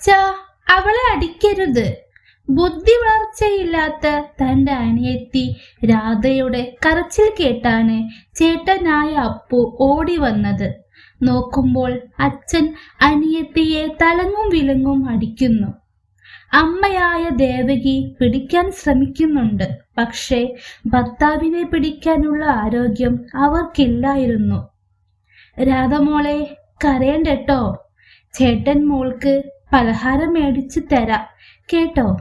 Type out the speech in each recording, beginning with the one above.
അച്ഛാ അവളെ അടിക്കരുത്. ബുദ്ധി വളർച്ചയില്ലാത്ത തന്റെ അനിയത്തി രാധയുടെ കരച്ചിൽ കേട്ടാണ് ചേട്ടനായ അപ്പു ഓടി വന്നത്. നോക്കുമ്പോൾ അച്ഛൻ അനിയത്തിയെ തലങ്ങും വിലങ്ങും അടിക്കുന്നു. അമ്മയായ ദേവകി പിടിക്കാൻ ശ്രമിക്കുന്നുണ്ട്. പക്ഷേ ഭർത്താവിനെ പിടിക്കാനുള്ള ആരോഗ്യം അവർക്കില്ലായിരുന്നു. രാധമോളെ കരയണ്ടട്ടോ? ചേട്ടൻ മോൾക്ക് പലഹാരം മേടിച്ചു തരാം. കേട്ടോ?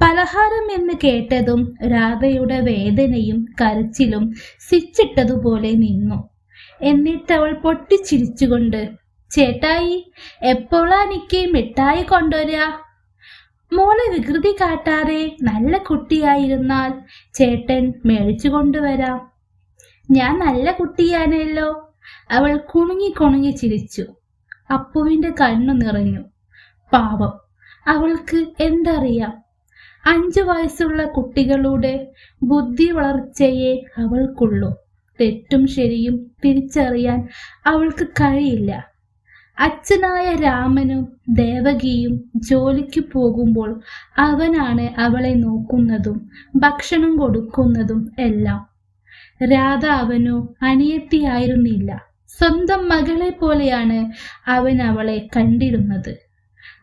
പലഹാരം എന്ന് കേട്ടതും രാധയുടെ വേദനയും കരച്ചിലും സിച്ചിട്ടതുപോലെ നിന്നു. എന്നിട്ട് അവൾ പൊട്ടിച്ചിരിച്ചുകൊണ്ട് ചേട്ടായി എപ്പോഴാ എനിക്ക് മിഠായി കൊണ്ടുവരാ? മോളെ വികൃതി കാട്ടാതെ നല്ല കുട്ടിയായിരുന്നാൽ ചേട്ടൻ മേടിച്ചു കൊണ്ടുവരാം. ഞാൻ നല്ല കുട്ടിയാണല്ലോ. അവൾ കുണുങ്ങി കുണുങ്ങി ചിരിച്ചു. അപ്പുവിന്റെ കണ്ണു നിറഞ്ഞു. പാവം അവൾക്ക് എന്തറിയാം? അഞ്ചു വയസ്സുള്ള കുട്ടികളുടെ ബുദ്ധി വളർച്ചയെ അവൾക്കുള്ളൂ. തെറ്റും ശരിയും തിരിച്ചറിയാൻ അവൾക്ക് കഴിയില്ല. അച്ഛനായ രാമനും ദേവകിയും ജോലിക്ക് പോകുമ്പോൾ അവനാണ് അവളെ നോക്കുന്നതും ഭക്ഷണം കൊടുക്കുന്നതും എല്ലാം. രാധ അവനു അനിയത്തിയായിരുന്നില്ല. സ്വന്തം മകളെ പോലെയാണ് അവൻ അവളെ കണ്ടിരുന്നത്.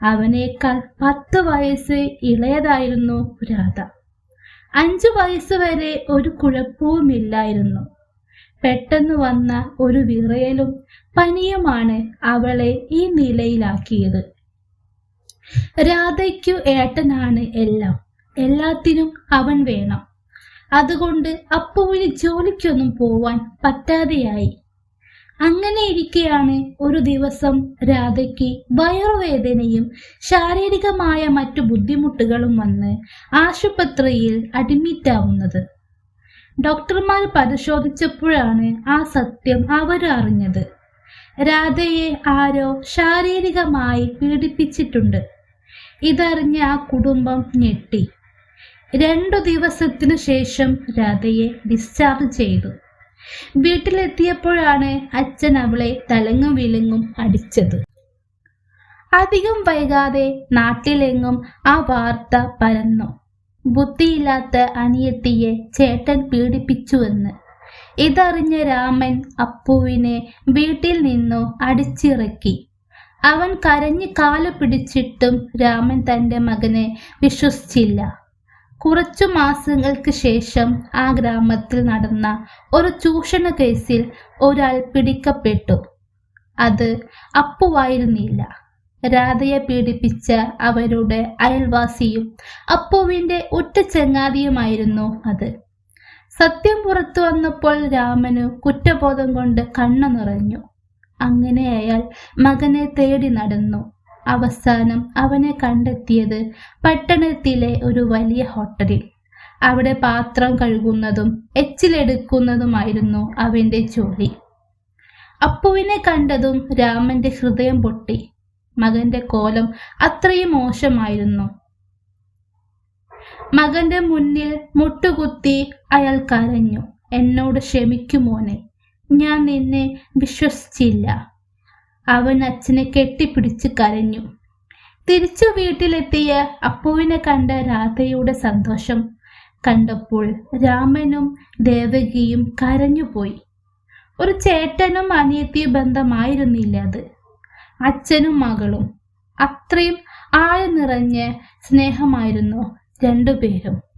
അവനേക്കാൾ പത്ത് വയസ്സ് ഇളയതായിരുന്നു രാധ. അഞ്ചു വയസ്സ് വരെ ഒരു കുഴപ്പവുമില്ലായിരുന്നു. പെട്ടെന്ന് വന്ന ഒരു വിറയലും പനിയുമാണ് അവളെ ഈ നിലയിലാക്കിയത്. രാധയ്ക്കു ഏട്ടനാണ് എല്ലാം. എല്ലാത്തിനും അവൻ വേണം. അതുകൊണ്ട് അപ്പുവിന് ജോലിക്കൊന്നും പോവാൻ പറ്റാതെയായി. അങ്ങനെ ഇരിക്കെയാണ് ഒരു ദിവസം രാധയ്ക്ക് വയറുവേദനയും ശാരീരികമായ മറ്റു ബുദ്ധിമുട്ടുകളും വന്ന് ആശുപത്രിയിൽ അഡ്മിറ്റാവുന്നത്. ഡോക്ടർമാർ പരിശോധിച്ചപ്പോഴാണ് ആ സത്യം അവർ അറിഞ്ഞത് രാധയെ ആരോ ശാരീരികമായി പീഡിപ്പിച്ചിട്ടുണ്ട്. ഇതറിഞ്ഞ ആ കുടുംബം ഞെട്ടി. രണ്ടു ദിവസത്തിനു ശേഷം രാധയെ ഡിസ്ചാർജ് ചെയ്തു. വീട്ടിലെത്തിയപ്പോഴാണ് അച്ഛൻ അവളെ തലങ്ങും വിലങ്ങും അടിച്ചത്. അധികം വൈകാതെ നാട്ടിലെങ്ങും ആ വാർത്ത പരന്നു. ബുദ്ധിയില്ലാത്ത അനിയത്തിയെ ചേട്ടൻ പീഡിപ്പിച്ചുവെന്ന്. ഇതറിഞ്ഞ രാമൻ അപ്പുവിനെ വീട്ടിൽ നിന്നു അടിച്ചിറക്കി. അവൻ കരഞ്ഞു കാൽ പിടിച്ചിട്ടും രാമൻ തന്റെ മകനെ വിശ്വസിച്ചില്ല. കുറച്ചു മാസങ്ങൾക്ക് ശേഷം ആ ഗ്രാമത്തിൽ നടന്ന ഒരു ചൂഷണ കേസിൽ ഒരാൾ പിടിക്കപ്പെട്ടു. അത് അപ്പുവായിരുന്നില്ല. രാധയെ പീഡിപ്പിച്ച അവരുടെ അയൽവാസിയും അപ്പുവിന്റെ ഉറ്റ ചങ്ങാതിയുമായിരുന്നു അത്. സത്യം പുറത്തു വന്നപ്പോൾ രാമന് കുറ്റബോധം കൊണ്ട് കണ്ണു നിറഞ്ഞു. അങ്ങനെ അയാൾ മകനെ തേടി നടന്നു. അവസാനം അവനെ കണ്ടെത്തിയത് പട്ടണത്തിലെ ഒരു വലിയ ഹോട്ടലിൽ. അവിടെ പാത്രം കഴുകുന്നതും എച്ചിലെടുക്കുന്നതുമായിരുന്നു അവന്റെ ജോലി. അപ്പുവിനെ കണ്ടതും രാമന്റെ ഹൃദയം പൊട്ടി. മകന്റെ കോലം അത്രയും മോശമായിരുന്നു. മകന്റെ മുന്നിൽ മുട്ടുകുത്തി അയാൾ കരഞ്ഞു. എന്നോട് ക്ഷമിക്കുമോനെ ഞാൻ നിന്നെ വിശ്വസിച്ചില്ല. അവൻ അച്ഛനെ കെട്ടിപ്പിടിച്ച് കരഞ്ഞു. തിരിച്ചു വീട്ടിലെത്തിയ അപ്പുവിനെ കണ്ട രാധയുടെ സന്തോഷം കണ്ടപ്പോൾ രാമനും ദേവകിയും കരഞ്ഞുപോയി. ഒരു ചേട്ടനും അനിയത്തിയ ബന്ധമായിരുന്നില്ല അത്. അച്ഛനും മകളും അത്രയും ആഴ നിറഞ്ഞ സ്നേഹമായിരുന്നു രണ്ടുപേരും.